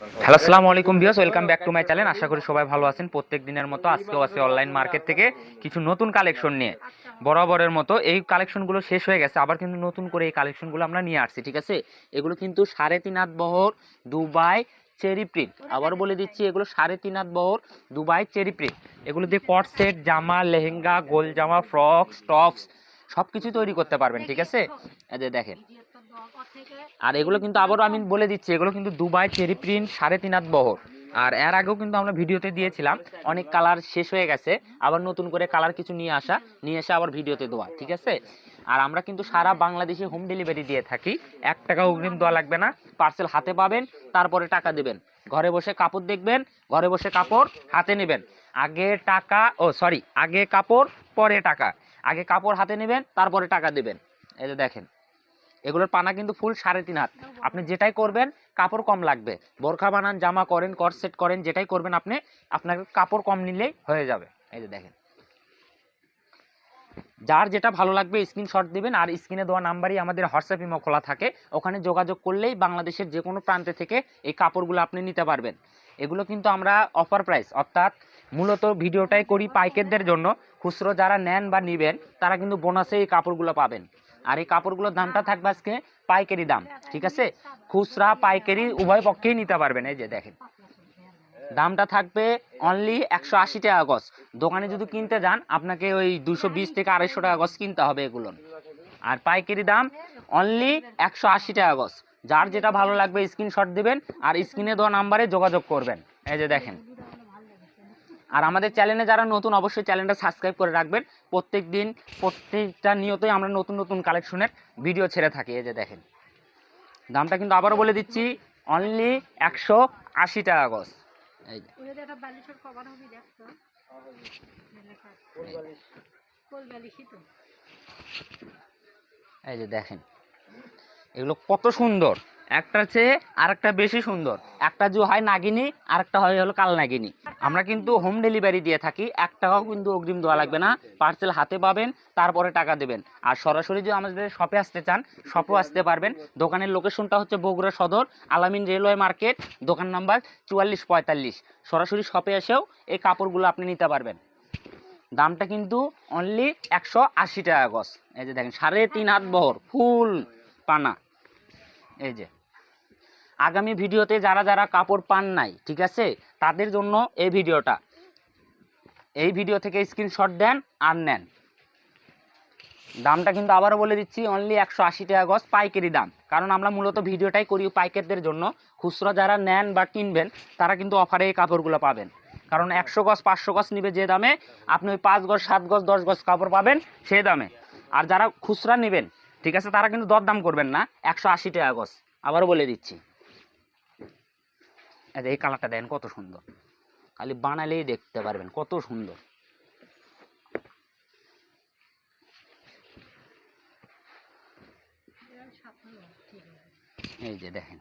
Hello আসসালামু আলাইকুম viewers welcome back to my channel আশা করি সবাই ভালো আছেন। প্রত্যেক দিনের মতো আজকেও আছে অনলাইন মার্কেট থেকে কিছু নতুন কালেকশন নিয়ে। বরাবরের মতো এই কালেকশনগুলো শেষ হয়ে গেছে। আবার কিন্তু নতুন করে এই কালেকশনগুলো আমরা নিয়ে আসছি, ঠিক আছে? এগুলো কিন্তু সাড়ে তিন হাত বহর দুবাই চেরি প্রিন্ট আবার বলে দিচ্ছি, এগুলো সাড়ে তিন হাত বহর দুবাই চেরি প্রিন্ট এগুলো দিয়ে কট সেট জামা, লেহেঙ্গা, গোল জামা ফ্রক টপস সব কিছু তৈরি করতে পারবেন, ঠিক আছে? দেখেন আর এগুলো কিন্তু আবারও আমি বলে দিচ্ছি, এগুলো কিন্তু দুবাই চেরি প্রিন্ট সাড়ে তিন হাত বহর। আর এর আগেও কিন্তু আমরা ভিডিওতে দিয়েছিলাম, অনেক কালার শেষ হয়ে গেছে, আবার নতুন করে কালার কিছু নিয়ে আসা, নিয়ে এসে আবার ভিডিওতে দেওয়া, ঠিক আছে? আর আমরা কিন্তু সারা বাংলাদেশে হোম ডেলিভারি দিয়ে থাকি, এক টাকা অগ্রিম দেওয়া লাগবে না, পার্সেল হাতে পাবেন, তারপরে টাকা দেবেন। ঘরে বসে কাপড় দেখবেন, ঘরে বসে কাপড় হাতে নেবেন। আগে টাকা, ও সরি আগে কাপড়, পরে টাকা। আগে কাপড় হাতে নেবেন, তারপরে টাকা দেবেন। এই যে দেখেন এগুলোর পানা কিন্তু ফুল সাড়ে তিন হাত। আপনি যেটাই করবেন কাপড় কম লাগবে। বোরখা বানান জামা করেন কট সেট করেন যেটাই করবেন আপনি আপনাকে কাপড় কম নিলেই হয়ে যাবে। এই যে দেখেন। যার যেটা ভালো লাগবে স্ক্রিনশট দিবেন আর স্ক্রিনে দেওয়া নাম্বারই আমাদের হোয়াটসঅ্যাপ ইমো খোলা থাকে। ওখানে যোগাযোগ করলেই বাংলাদেশের যে কোনো প্রান্তে থেকে এই কাপড়গুলো আপনি নিতে পারবেন। এগুলো কিন্তু আমরা অফার প্রাইস অর্থাৎ মূলত ভিডিওটাই করি পাইকারদের জন্য। খুচরো যারা নেন বা নেবেন তারা কিন্তু বোনাসে এই কাপড়গুলো পাবেন। আর এই কাপড়গুলোর দামটা থাকবে আজকে পাইকারি দাম, ঠিক আছে? খুচরা, পাইকারি, উভয় পক্ষেই নিতে পারবেন, এই যে দেখেন। দামটা থাকবে অনলি একশো আশি টাকা গজ। দোকানে যদি কিনতে যান, আপনাকে ওই দুশো বিশ থেকে আড়াইশো টাকা গজ কিনতে হবে এগুলো। আর পাইকারি দাম অনলি একশো আশি টাকা গজ। যার যেটা ভালো লাগবে স্ক্রিনশট দিবেন, আর স্ক্রিনে দেওয়া নাম্বারে যোগাযোগ করবেন। এই যে দেখেন। আর আমাদের চ্যানেলে যারা নতুন অবশ্যই চ্যানেলটা সাবস্ক্রাইব করে রাখবেন। প্রত্যেক দিন প্রত্যেকটা নিয়তই আমরা নতুন নতুন কালেকশনের ভিডিও ছেড়ে থাকি। এই যে দেখেন দামটা কিন্তু আবারও বলে দিচ্ছি অনলি একশো আশি টাকা গজ। এই যে। একটা এই দেখেন এগুলো কত সুন্দর। একটার চেয়ে আরেকটা বেশি সুন্দর। একটা যে হয় নাগিনী আরেকটা হয় হলো কাল নাগিনী আমরা কিন্তু হোম ডেলিভারি দিয়ে থাকি। এক টাকাও কিন্তু অগ্রিম দেওয়া লাগবে না। পার্সেল হাতে পাবেন, তারপরে টাকা দেবেন। আর সরাসরি যদি আমাদের শপে আসতে চান শপেও আসতে পারবেন। দোকানের লোকেশনটা হচ্ছে বগুড়া সদর, আলামিন রেলওয়ে মার্কেট দোকান নাম্বার চুয়াল্লিশ পঁয়তাল্লিশ। সরাসরি শপে এসেও এই কাপড়গুলো আপনি নিতে পারবেন। দামটা কিন্তু অনলি একশো আশি টাকা গজ। এই যে দেখেন, সাড়ে তিন হাত বহর ফুল পানা। এই যে। আগামী ভিডিওতে যারা যারা কাপড় পান নাই, ঠিক আছে? তাদের জন্য এই ভিডিওটা। এই ভিডিও থেকে স্ক্রিনশট দেন আর নেন। দামটা কিন্তু আবারও বলে দিচ্ছি অনলি একশো আশি টাকা গজ পাইকারি দাম। কারণ আমরা মূলত ভিডিওটাই করি পাইকারদের জন্য। খুচরা যারা নেন বা কিনবেন, তারা কিন্তু অফারে এই কাপড়গুলো পাবেন। কারণ একশো গজ, পাঁচশো গজ নিবে যে দামে, আপনি ওই পাঁচ গজ, সাত গজ, দশ গজ কাপড় পাবেন সেই দামে। আর যারা খুচরা নেবেন, ঠিক আছে, তারা কিন্তু দরদাম করবেন না, একশো আশি টাকা গজ। আবারও বলে দিচ্ছি। এই এই কালারটা দেন কত সুন্দর। খালি বানালেই দেখতে পারবেন কত সুন্দর। এই যে দেখেন।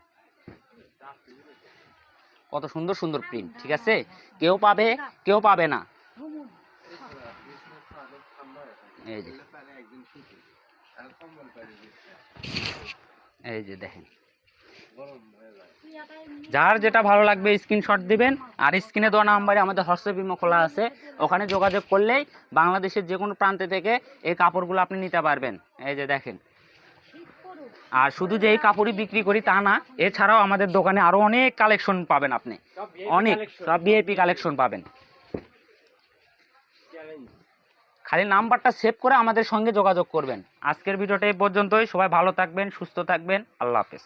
কত সুন্দর সুন্দর প্রিন্ট ঠিক আছে? কেউ পাবে কেউ পাবে না। এই যে। এই যে দেখেন। যার যেটা ভালো লাগবে স্ক্রিনশট দিবেন। আর স্ক্রিনে দেওয়া নাম্বারে আমাদের হোয়াটসঅ্যাপ ইমো খোলা আছে। ওখানে যোগাযোগ করলেই বাংলাদেশের যে কোনো প্রান্তে থেকে এই কাপড়গুলো আপনি নিতে পারবেন। এই যে দেখেন। আর শুধু যে এই কাপড়ই বিক্রি করি তা না, এছাড়াও আমাদের দোকানে আরও অনেক কালেকশন পাবেন আপনি। অনেক, সব ভিআইপি কালেকশন পাবেন। খালি নাম্বারটা সেভ করে আমাদের সঙ্গে যোগাযোগ করবেন। আজকের ভিডিওটা এই পর্যন্তই। সবাই ভালো থাকবেন, সুস্থ থাকবেন। আল্লাহ হাফেজ।